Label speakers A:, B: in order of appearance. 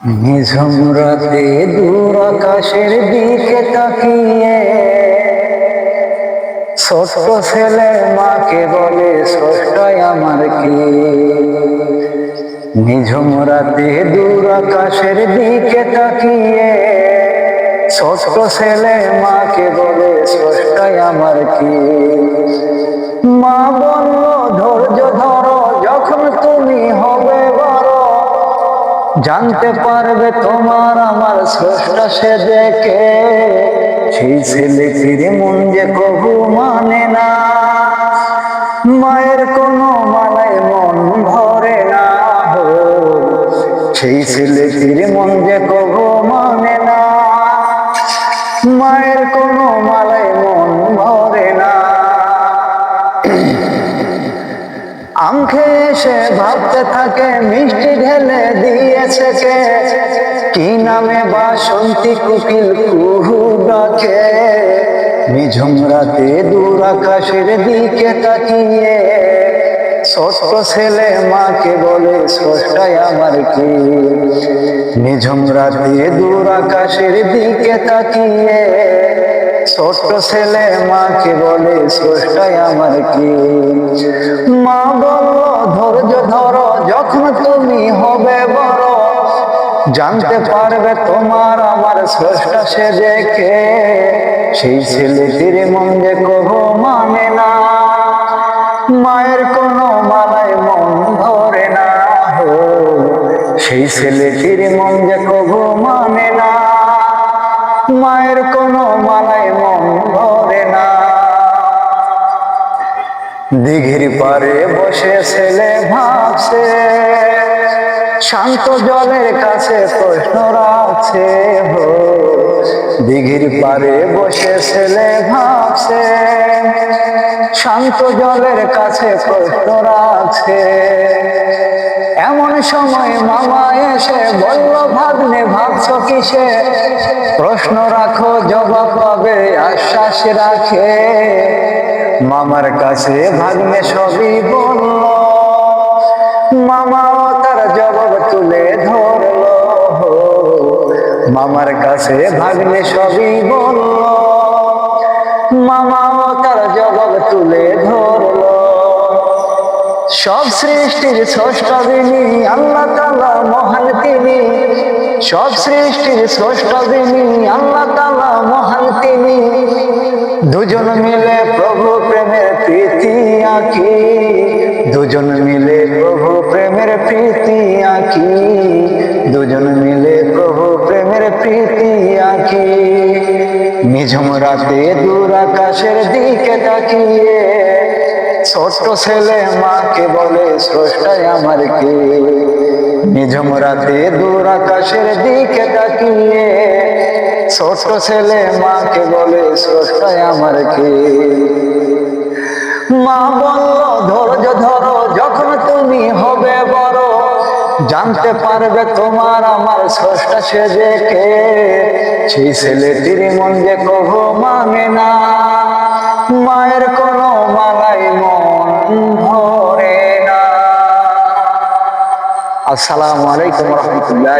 A: নিঝুম দূর আকাশের দিকে তাকিয়ে ছোট্ট ছেলে মাকে বলে স্রষ্টায় আমার কি? নিঝুম দূর আকাশের দিকে তাকিয়ে ছোট্ট ছেলে মাকে বলে স্রষ্টায় আমার কি? মা বলল, ধৈর্য ধরো জানতে পারবে তোমার আমার স্রষ্টা সে দেখে। সেই ছেলেটির মন যে কবু মানে না। মায়ের কোনো মালায় মন ভরে না হো। সেই ছেলেটির মন যে কবু মানে না। মায়ের কোনো মালায় আমখে এসে ভাবতে থাকে, মিষ্টি ঢেলে দিয়েছে কে? কি নামে বাসন্তী কুকিল কুহু ডাকে? নিঝুম রাতে দূর আকাশের দিকে তাকিয়ে, ছোট্ট ছেলে মাকে বলে স্রষ্টায় আমার কি? নিঝুম রাতে দূর আকাশের দিকে তাকিয়ে, ছোট্ট ছেলে মাকে বলে স্রষ্টায় আমার কি? জানতে পারবে তোমার আমার স্রষ্টা সে দেখে সেই ছেলেটির মন যে কবু মানে না। মায়ের কোনো মালায় মন ধরে না হো। সেই ছেলেটির মন যে কবু মানে না। মায়ের কোনো মালায় মন ধরে না। দিঘির পারে বসে ছেলে ভাবছে। শান্ত জলের কাছে প্রশ্ন রাখছে, হো। দিঘির পারে বসে ছেলে ভাবছে, শান্ত জলের কাছে প্রশ্ন রাখছে। এমন সময় মামা এসে বলল, ভাগ্নে, ভাবছ কিসে? প্রশ্ন রাখো, জবাব পাবে, আশ্বাস রাখে। মামার কাছে ভাগ্নে সবই বলল তার জবাব তুলে ধরলো। মামার কাছে ভাগ্নে সবই বলল, মামাও তার জবাব তুলে ধরলো। সব সৃষ্টির স্রষ্টাবিনী আল্লাহ তালা মহান তিনি। সব সৃষ্টির স্রষ্টাবিনী আল্লাহ তালা মহান তিনি। দুজন মিলে প্রভু প্রেমের প্রীতি আঁকি। দুজন মিলে প্রীতি আঁকি দুজন মিলে প্রভু প্রেমের প্রীতি আঁকি নিঝুম রাতে দূর আকাশের দিকে তাকিয়ে ছোট্ট ছেলে মাকে বলে স্রষ্টায় আমার কে? নিঝুম রাতে দূর আকাশের দিকে তাকিয়ে ছোট্ট ছেলে মাকে বলে স্রষ্টায় আমার কে? মা বলল, ধৈর্য ধরো জানতে পারবে তোমার আমার স্রষ্টা সে যে কে? সেই ছেলেটির মন যে কবু মানে না। মায়ের কোনো মালাই মন ভরে না। আসসালামু আলাইকুম রহমতুল্লাহ